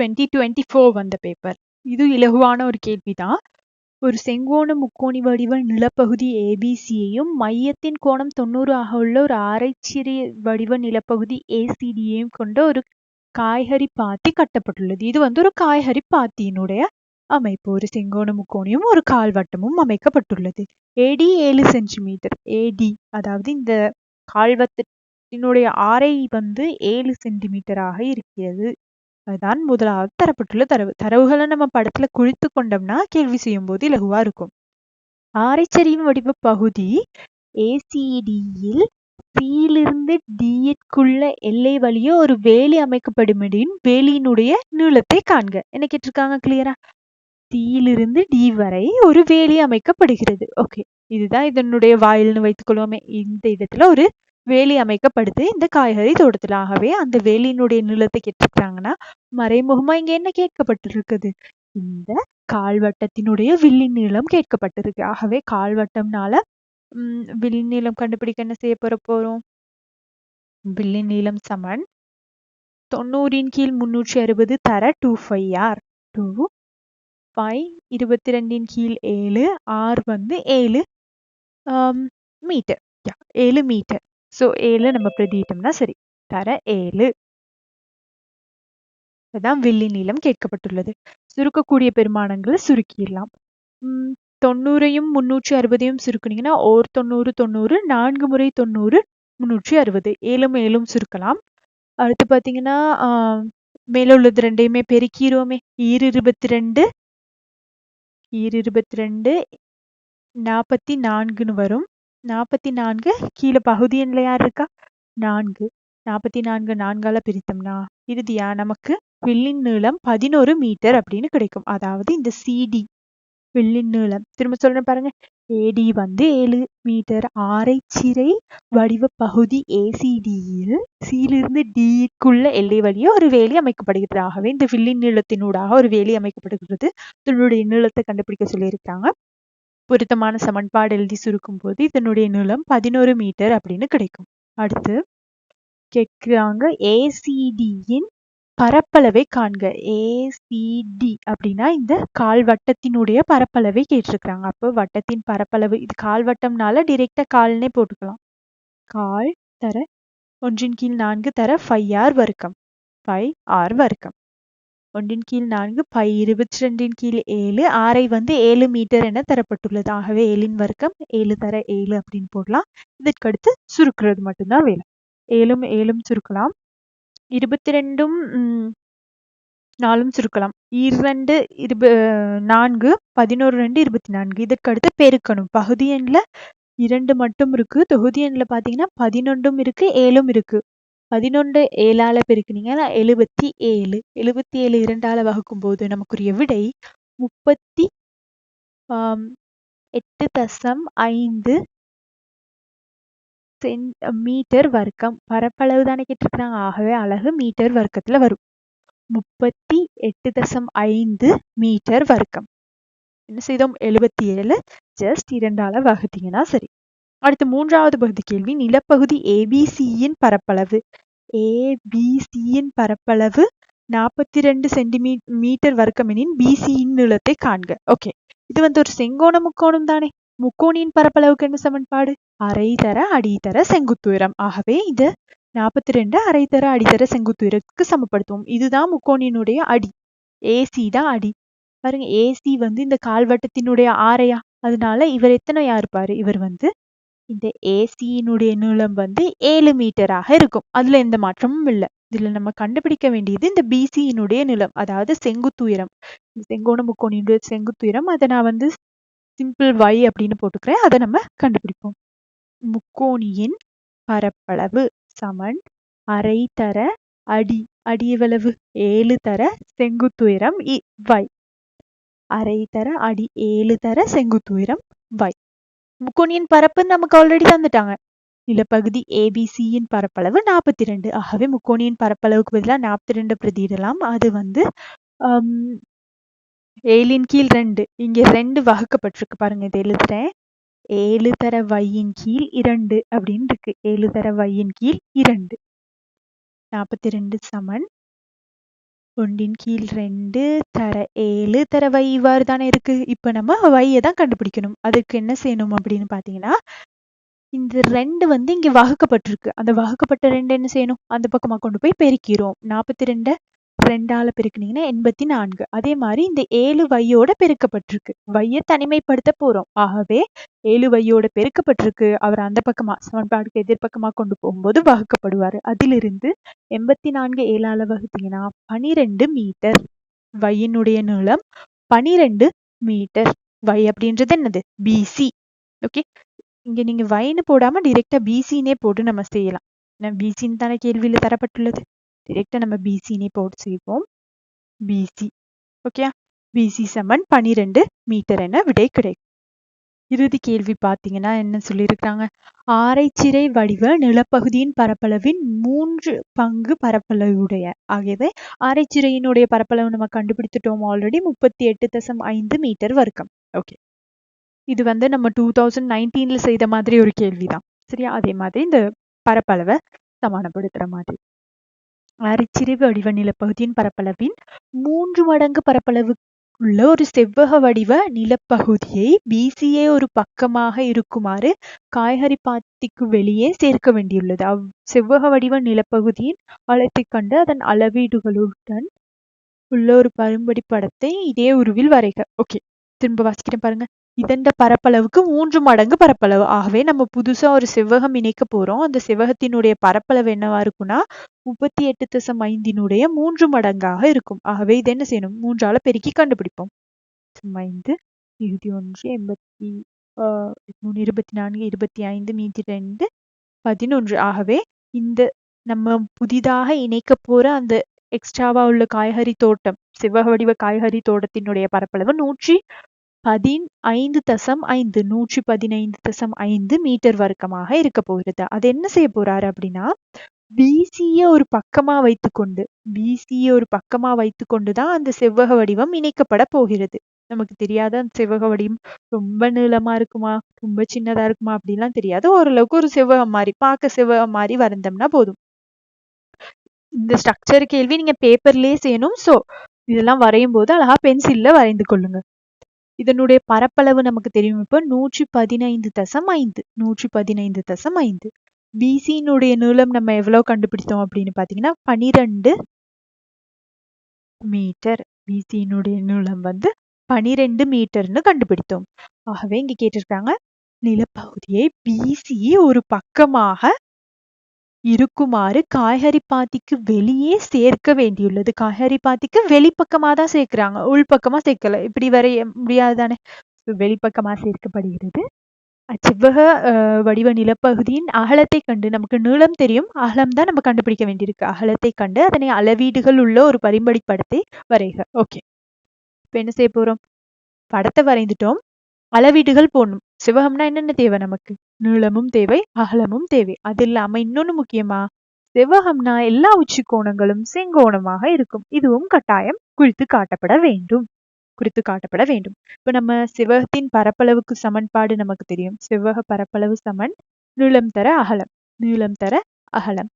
Twenty twenty four வந்த paper இது இலகுவான ஒரு கேள்விதான். ஒரு செங்கோண முக்கோணி வடிவ நிலப்பகுதி ஏபிசியையும் மையத்தின் கோணம் தொண்ணூறு ஆக உள்ள ஒரு ஆரைச்சிறிய வடிவ நிலப்பகுதி ஏசிடியையும் கொண்ட ஒரு காய்கறி பாத்தி கட்டப்பட்டுள்ளது. இது வந்து ஒரு காய்கறி பாத்தியினுடைய அமைப்பு. ஒரு செங்கோண முக்கோணியும் ஒரு கால்வட்டமும் அமைக்கப்பட்டுள்ளது. ஏடி ஏழு சென்டிமீட்டர். ஏடி அதாவது இந்த கால்வட்டத்தினுடைய ஆரை வந்து ஏழு சென்டிமீட்டராக இருக்கிறது. அதுதான் முதலாவது தரப்பட்டுள்ள தரவு. தரவுகளை நம்ம படத்துல குறித்து கொண்டோம்னா கேள்வி செய்யும் போது இலகுவா இருக்கும். ஆரைச்சரியின் வடிவ பகுதி ஏசிடியில் சியிலிருந்து டிஎட்குள்ள எல்லை வழியே ஒரு வேலி அமைக்கப்படுமெனின் வேலியினுடைய நீளத்தை காண்க. என்ன கேட்டிருக்காங்க? கிளியரா சியிலிருந்து டி வரை ஒரு வேலி அமைக்கப்படுகிறது. ஓகே இதுதான் இதனுடைய வாயில்னு வைத்துக்கொள்வோமே. இந்த இடத்துல ஒரு வேலி அமைக்கப்படுது. இந்த காய்கறி தோட்டத்தில் ஆகவே அந்த வேலியினுடைய நீளத்தை கேட்டிருக்கிறாங்கன்னா மறைமுகமா இங்க என்ன கேட்கப்பட்டிருக்குது? இந்த கால்வட்டத்தினுடைய வில்லின் நீளம் கேட்கப்பட்டிருக்கு. ஆகவே கால்வட்டம்னால உம் வில்லின் நீளம் கண்டுபிடிக்க என்ன செய்ய போற போறோம்? வில்லின் நீளம் சமன். தொண்ணூறின் கீழ் முன்னூற்றி அறுபது தர two five R two five இருபத்தி ரெண்டின் கீழ் ஏழு ஆர் வந்து ஏழு மீட்டர் ஏழு மீட்டர் ஸோ ஏழு நம்ம பிரதியிட்டோம்னா சரி தர ஏழு. இதுதான் வெள்ளி நீளம் கேட்கப்பட்டுள்ளது. சுருக்கக்கூடிய பெருமானங்களை சுருக்கிடலாம். தொண்ணூறையும் முன்னூற்றி அறுபதையும் சுருக்குனீங்கன்னா ஓர் தொண்ணூறு தொண்ணூறு நான்கு முறை தொண்ணூறு முன்னூற்றி அறுபது. ஏழும் ஏழும் சுருக்கலாம். அடுத்து பார்த்தீங்கன்னா மேலே உள்ளது ரெண்டையுமே பெருக்கிறோமே ஈர் இருபத்தி ரெண்டு ஈர் இருபத்தி ரெண்டு நாற்பத்தி நான்குன்னு வரும். நாற்பத்தி நான்கு கீழே பகுதி எண்ணில் யார் இருக்கா? நான்கு. நாற்பத்தி நான்கு நான்கால பிரித்தோம்னா இறுதியா நமக்கு வில்லின் நீளம் பதினோரு மீட்டர் அப்படின்னு கிடைக்கும். அதாவது இந்த சிடி வில்லின் நீளம். திரும்ப சொல்றேன் பாருங்க. ஏடி வந்து ஏழு மீட்டர். ஆரை சிறை வடிவ பகுதி ஏசிடியில் சியிலிருந்து டிக்குள்ள எல்லை வழியே ஒரு வேலி அமைக்கப்படுகிறது. ஆகவே இந்த வில்லின் நீளத்தினூடாக ஒரு வேலி அமைக்கப்படுகிறது. இதனுடைய நீளத்தை கண்டுபிடிக்க சொல்லியிருக்காங்க. பொருத்தமான சமன்பாடு எழுதி சுருக்கும் போது இதனுடைய நீளம் பதினோரு மீட்டர் அப்படின்னு கிடைக்கும். அடுத்து கேட்கிறாங்க ஏசிடியின் பரப்பளவை காண்க. ஏசிடி அப்படின்னா இந்த கால் வட்டத்தினுடைய பரப்பளவை கேட்டிருக்கிறாங்க. அப்போ வட்டத்தின் பரப்பளவு இது கால் வட்டம்னால டிரெக்டா கால்னே போட்டுக்கலாம். கால் தர ஒன்றின் கீழ் நான்கு தர ஃபைவ் ஆர் வர்க்கம். ஃபைவ் ஆர் வர்க்கம். ஒன்றின் கீழ் நான்கு பை இருபத்தி ரெண்டின் கீழ் ஏழு. ஆரை வந்து ஏழு மீட்டர் என தரப்பட்டுள்ளது. ஆகவே ஏழின் வர்க்கம் ஏழு தர ஏழு அப்படின்னு போடலாம். இதற்கடுத்து சுருக்குறது மட்டும்தான் வேலை ஏழும் ஏழும் சுருக்கலாம். இருபத்தி ரெண்டும் நாலும் சுருக்கலாம். இரண்டு இருப நான்கு பதினோரு ரெண்டு இருபத்தி நான்கு. இதற்கடுத்து பெருக்கணும். பகுதி எண்ணில் இரண்டு மட்டும் இருக்கு. தொகுதி எண்ணில் பார்த்தீங்கன்னா பதினொன்றும் இருக்கு ஏழும் இருக்கு. பதினொன்று ஏழால பெருக்குனீங்கன்னா எழுபத்தி ஏழு. எழுபத்தி ஏழு இரண்டால வகுக்கும் போது நமக்குரிய விடை முப்பத்தி எட்டு தசம் ஐந்து சென் மீட்டர் வர்க்கம். பரப்பளவு தானே கேட்டிருக்கிறாங்க. ஆகவே அழகு மீட்டர் வர்க்கத்துல வரும். முப்பத்தி எட்டு தசம் ஐந்து மீட்டர் வர்க்கம். என்ன செய்தோம்? எழுபத்தி ஏழு. ஜஸ்ட் இரண்டால வகுத்தீங்கன்னா சரி. அடுத்து மூன்றாவது பகுதி கேள்வி. நிலப்பகுதி ஏபிசியின் பரப்பளவு. ஏபிசியின் பரப்பளவு நாற்பத்தி ரெண்டு சென்டிமீ மீட்டர் வர்க்கமெனின் பிசியின் நீளத்தை காண்க. ஓகே இது வந்து ஒரு செங்கோண முக்கோணம் தானே. முக்கோணியின் பரப்பளவுக்கு என்ன சமன்பாடு? அரை தர அடித்தர செங்குத்துயரம். ஆகவே இது நாற்பத்தி ரெண்டு அரை தர அடித்தர செங்குத்துயரத்துக்கு சமப்படுத்துவோம். இதுதான் முக்கோணியினுடைய அடி. ஏசி தான் அடி. பாருங்க ஏசி வந்து இந்த கால்வட்டத்தினுடைய ஆரையா. அதனால இவர் எத்தனையா இருப்பாரு? இவர் வந்து இந்த ஏசியினுடைய நீளம் வந்து ஏழு மீட்டராக இருக்கும். அதுல எந்த மாற்றமும் இல்லை. இதுல நம்ம கண்டுபிடிக்க வேண்டியது இந்த பிசியினுடைய நிலம் அதாவது செங்குத்துயரம் செங்கோண முக்கோணியுடைய செங்குத்துயரம் அதை நான் வந்து சிம்பிள் வை அப்படின்னு போட்டுக்கிறேன். அதை நம்ம கண்டுபிடிப்போம். முக்கோணியின் பரப்பளவு சமன் அரை தர அடி அடி எவ்வளவு? ஏழு தர செங்குத்துயரம் y. அரை தர அடி ஏழு தர செங்குத்துயரம் வை முக்கோணியின் பரப்பு நமக்கு ஆல்ரெடி தந்துட்டாங்க. நிலப்பகுதி ஏபிசியின் பரப்பளவு நாற்பத்தி ரெண்டு ஆகவே முக்கோணியின் பரப்பளவுக்கு பதிலாக நாற்பத்தி ரெண்டு பிரதியிடலாம். அது வந்து ஏழின் கீழ் ரெண்டு. இங்கே ரெண்டு வகுக்கப்பட்டிருக்கு பாருங்க இதை எழுதுறேன். ஏழு தர வையின் கீழ் இரண்டு அப்படின்னு இருக்கு. ஏழு தர வையின் கீழ் இரண்டு. நாற்பத்தி ரெண்டு சமன். ஒன்றின் கீழ் ரெண்டு தர ஏழு தர வை இவ்வாறு தானே இருக்கு. இப்ப நம்ம வையை தான் கண்டுபிடிக்கணும். அதுக்கு என்ன செய்யணும் அப்படின்னு பாத்தீங்கன்னா இந்த ரெண்டு வந்து இங்க வகுக்கப்பட்டிருக்கு. அந்த வகுக்கப்பட்ட ரெண்டு என்ன செய்யணும்? அந்த பக்கமா கொண்டு போய் பெருக்கிறோம் நாற்பத்தி ரெண்ட ரெண்டால பெருக்குனீங்கன்னா எண்பத்தி நான்கு அதே மாதிரி இந்த ஏழு வையோட பெருக்கப்பட்டிருக்கு. வைய தனிமைப்படுத்த போறோம். ஆகவே ஏழு வையோட பெருக்கப்பட்டிருக்கு. அவர் அந்த பக்கமா சமன்பாடுக்கு எதிர்பக்கமா கொண்டு போகும்போது வகுக்கப்படுவாரு. அதிலிருந்து எண்பத்தி நான்கு ஏழால வகுத்தீங்கன்னா பனிரெண்டு மீட்டர். வையினுடைய நீளம் பனிரெண்டு மீட்டர். வை அப்படின்றது என்னது? பிசி ஓகே? இங்க நீங்க வைன்னு போடாம டிரெக்டா பிசின்னே போட்டு நம்ம செய்யலாம். பிசின்னு தானே கேள்வியில தரப்பட்டுள்ளது. டிரெக்டாக நம்ம பிசினே போட்டு செய்வோம் பிசி ஓகே பிசி சமன் பனிரெண்டு மீட்டர் என விடை கிடைக்கும். இறுதி கேள்வி பார்த்தீங்கன்னா என்ன சொல்லியிருக்கிறாங்க? ஆரைச்சிறை வடிவ நிலப்பகுதியின் பரப்பளவின் மூன்று பங்கு பரப்பளவுடைய. ஆகியவை ஆரைச்சிறையினுடைய பரப்பளவு நம்ம கண்டுபிடித்துட்டோம் ஆல்ரெடி முப்பத்தி எட்டு தசம் ஐந்து மீட்டர் வர்க்கம். ஓகே இது வந்து நம்ம டூ தௌசண்ட் நைன்டீன்ல செய்த மாதிரி ஒரு கேள்விதான். சரியா? அதே மாதிரி இந்த பரப்பளவை சமானப்படுத்துற மாதிரி. அரைச்சிறை வடிவ நிலப்பகுதியின் பரப்பளவின் மூன்று மடங்கு பரப்பளவு உள்ள ஒரு செவ்வக வடிவ நிலப்பகுதியை பிசிஏ ஒரு பக்கமாக இருக்குமாறு காய்கறி பாத்திக்கு வெளியே சேர்க்க வேண்டியுள்ளது. அவ் செவ்வக வடிவ நிலப்பகுதியின் ஆழத்தை கண்டு அதன் அளவீடுகளுடன் உள்ள ஒரு பரும்படி படத்தை இதே உருவில் வரைக. ஓகே. திரும்ப வாசிக்கிறேன் பாருங்க. இதண்ட பரப்பளவுக்கு மூன்று மடங்கு பரப்பளவு. ஆகவே நம்ம புதுசா ஒரு செவ்வகம் இணைக்க போறோம். அந்த செவ்வகத்தினுடைய பரப்பளவு என்னவா இருக்கும்னா முப்பத்தி எட்டு தசம் ஐந்தினுடைய மூன்று மடங்காக இருக்கும். ஆகவே இது என்ன செய்யணும்? மூன்றால பெருக்கி கண்டுபிடிப்போம். ஐந்து இருபத்தி ஒன்று எண்பத்தி ஆஹ் இருபத்தி நான்கு இருபத்தி ஐந்து மீதி ரெண்டு பதினொன்று. ஆகவே இந்த நம்ம புதிதாக இணைக்க போற அந்த எக்ஸ்ட்ராவா உள்ள காய்கறி தோட்டம் செவ்வக வடிவ காய்கறி தோட்டத்தினுடைய பரப்பளவு நூற்றி பதின் ஐந்து தசம் ஐந்து நூற்றி பதினைந்து தசம் ஐந்து மீட்டர் வர்க்கமாக இருக்க போகிறது. அது என்ன செய்ய போறாரு அப்படின்னா பிசிய ஒரு பக்கமா வைத்துக்கொண்டு பிசிய ஒரு பக்கமா வைத்துக்கொண்டுதான் அந்த செவ்வக வடிவம் இணைக்கப்பட போகிறது. நமக்கு தெரியாத அந்த செவ்வக வடிவம் ரொம்ப நீளமா இருக்குமா ரொம்ப சின்னதா இருக்குமா அப்படின்லாம் தெரியாது. ஓரளவுக்கு ஒரு செவ்வகம் மாதிரி பார்க்க செவ்வகம் மாதிரி வரைந்தோம்னா போதும். இந்த ஸ்ட்ரக்சர் கேள்வி நீங்க பேப்பர்லயே செய்யணும். சோ இதெல்லாம் வரையும் போது அழகா பென்சில்ல வரைந்து கொள்ளுங்க. இதனுடைய பரப்பளவு நமக்கு தெரியும். இப்போ நூற்றி பதினைந்து தசம் ஐந்து. நூற்றி பதினைந்து தசம் ஐந்து. பிசியினுடைய நீளம் நம்ம எவ்வளவு கண்டுபிடித்தோம் அப்படின்னு பார்த்தீங்கன்னா பனிரெண்டு மீட்டர். பிசியினுடைய நீளம் வந்து பனிரெண்டு மீட்டர்னு கண்டுபிடித்தோம். ஆகவே இங்க கேட்டிருக்காங்க நிலப்பகுதியை பிசி ஒரு பக்கமாக இருக்குமாறு காய்கறி பாத்திக்கு வெளியே சேர்க்க வேண்டியுள்ளது. காய்கறி பாத்திக்கு வெளிப்பக்கமா தான் சேர்க்கிறாங்க. உள்பக்கமா சேர்க்கல. இப்படி வரைய முடியாதுதானே? வெளிப்பக்கமா சேர்க்கப்படுகிறது. அச்செவ்வக வடிவ நிலப்பகுதியின் அகலத்தை கண்டு நமக்கு நீளம் தெரியும். அகலம் தான் நம்ம கண்டுபிடிக்க வேண்டியிருக்கு. அகலத்தை கண்டு அதனை அளவீடுகள் உள்ள ஒரு பரிம்படி படத்தை வரைக. ஓகே இப்ப என்ன செய்ய போறோம்? படத்தை வரைந்துட்டோம். அளவீடுகள் போடணும். சிவகம்னா என்னென்ன தேவை நமக்கு? நீளமும் தேவை அகலமும் தேவை. அது இல்லாம இன்னொன்னு முக்கியமா செவ்வகம்னா எல்லா உச்சி கோணங்களும் செங்கோணமாக இருக்கும். இதுவும் கட்டாயம் குறித்து காட்டப்பட வேண்டும். குறித்து காட்டப்பட வேண்டும். இப்ப நம்ம செவ்வகத்தின் பரப்பளவுக்கு சமன்பாடு நமக்கு தெரியும். செவ்வக பரப்பளவு சமன் நீளம் தர அகலம் நீளம் தர அகலம்.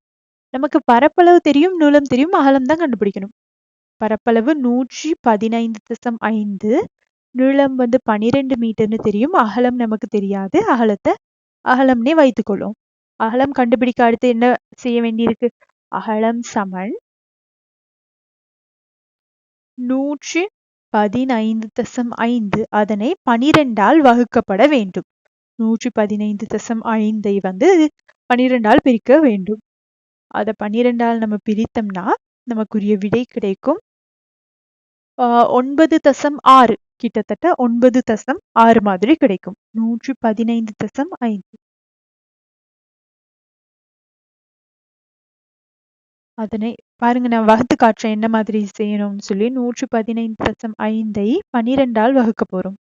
நமக்கு பரப்பளவு தெரியும் நீளம் தெரியும் அகலம் தான் கண்டுபிடிக்கணும். பரப்பளவு நூற்றி பதினைந்து தசம் ஐந்து நீளம் வந்து பனிரெண்டு மீட்டர்னு தெரியும் அகலம் நமக்கு தெரியாது அகலத்தை அகலம்னே வைத்துக்கொள்ளும் அகலம் கண்டுபிடிக்க அடுத்து என்ன செய்ய வேண்டியிருக்கு? அகலம் சமன் நூற்றி பதினைந்து தசம் ஐந்து அதனை பனிரெண்டால் வகுக்கப்பட வேண்டும். நூற்றி பதினைந்து தசம் ஐந்தை வந்து பனிரெண்டால் பிரிக்க வேண்டும். அதை பனிரெண்டால் நம்ம பிரித்தோம்னா நமக்குரிய விடை கிடைக்கும். ஒன்பது தசம் ஆறு. கிட்டத்தட்ட ஒன்பது தசம் ஆறு மாதிரி கிடைக்கும். நூற்றி பதினைந்து தசம் ஐந்து. அதனை பாருங்க நான் வகுத்து காட்டுறேன் என்ன மாதிரி செய்யணும்னு சொல்லி நூற்றி பதினைந்து தசம் ஐந்தை பனிரெண்டால் வகுக்க போறோம்.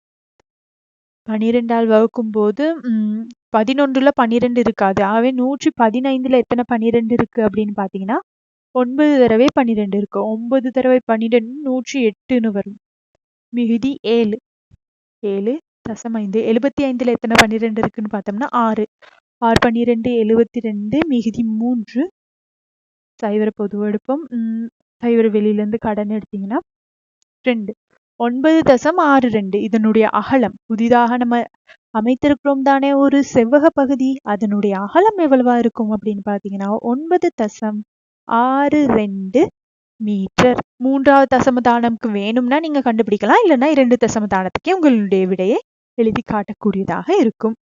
பனிரெண்டால் வகுக்கும் போது உம் பதினொன்றுல பன்னிரெண்டு இருக்காது. ஆகவே நூற்றி பதினைந்துல எத்தனை பன்னிரெண்டு இருக்கு அப்படின்னு பாத்தீங்கன்னா ஒன்பது தடவை பன்னிரெண்டு இருக்கு. ஒன்பது தடவை பன்னிரெண்டு நூற்றி எட்டுன்னு வரும். மிகுதி ஏழு. ஏழு தசம் ஐந்து எழுபத்தி ஐந்துல எத்தனை பன்னிரெண்டு இருக்குன்னு பார்த்தோம்னா ஆறு. ஆறு பன்னிரெண்டு எழுபத்தி ரெண்டு மிகுதி மூன்று. சைவர பொது எடுப்போம். சைவர வெளியிலேருந்து கடன் எடுத்தீங்கன்னா ரெண்டு. ஒன்பது தசம் ஆறு ரெண்டு. இதனுடைய அகலம். புதிதாக நம்ம அமைத்திருக்கிறோம் தானே ஒரு செவ்வக பகுதி. அதனுடைய அகலம் எவ்வளவா இருக்கும் அப்படின்னு பார்த்தீங்கன்னா ஒன்பது தசம் ஆறு ரெண்டு மீட்டர் மூன்றாவது தசமதானம்க்கு வேணும்னா நீங்க கண்டுபிடிக்கலாம். இல்லைன்னா இரண்டு தசமதானத்துக்கே உங்களுடைய விடையை எழுதி காட்டக்கூடியதாக இருக்கும்.